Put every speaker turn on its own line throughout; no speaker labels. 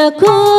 Aku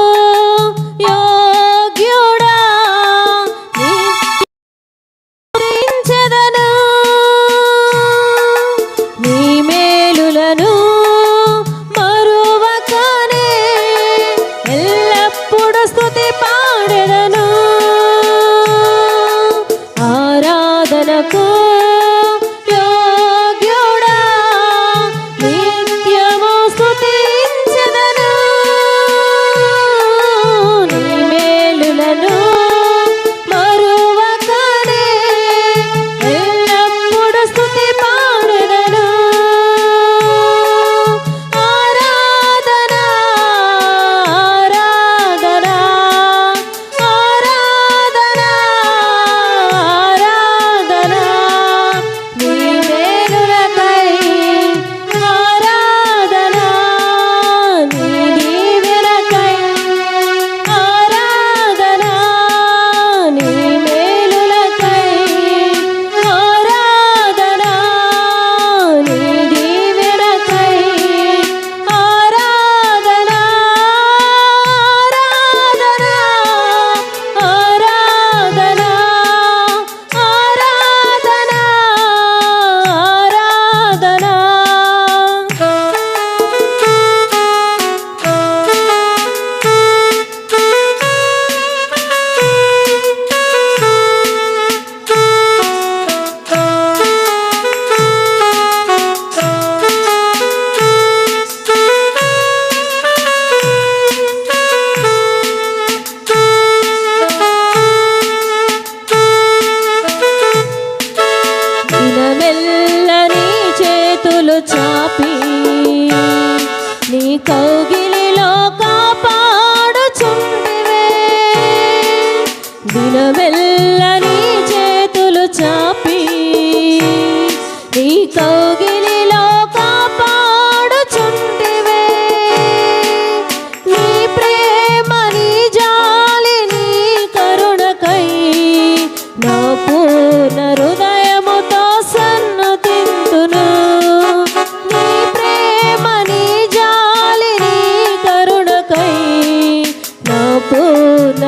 topic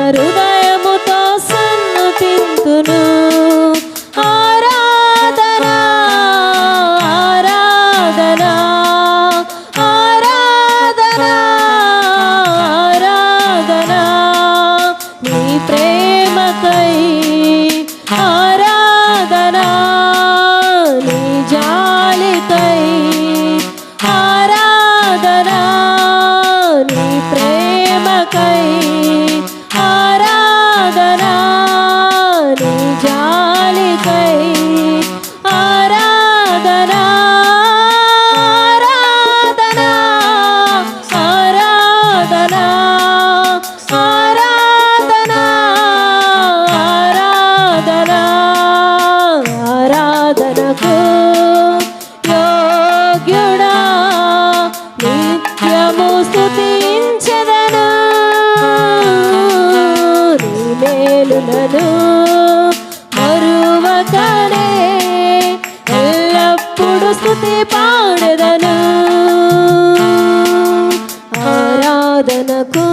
హృదయముతో సన్నుతింతును. ఆరాధనా ఆరాధనా ఆరాధనా ఆరాధనా. నీ ప్రేమకై ఆ ఎల్లప్పుడు స్థుతి పాడదను? ఆరాధనకు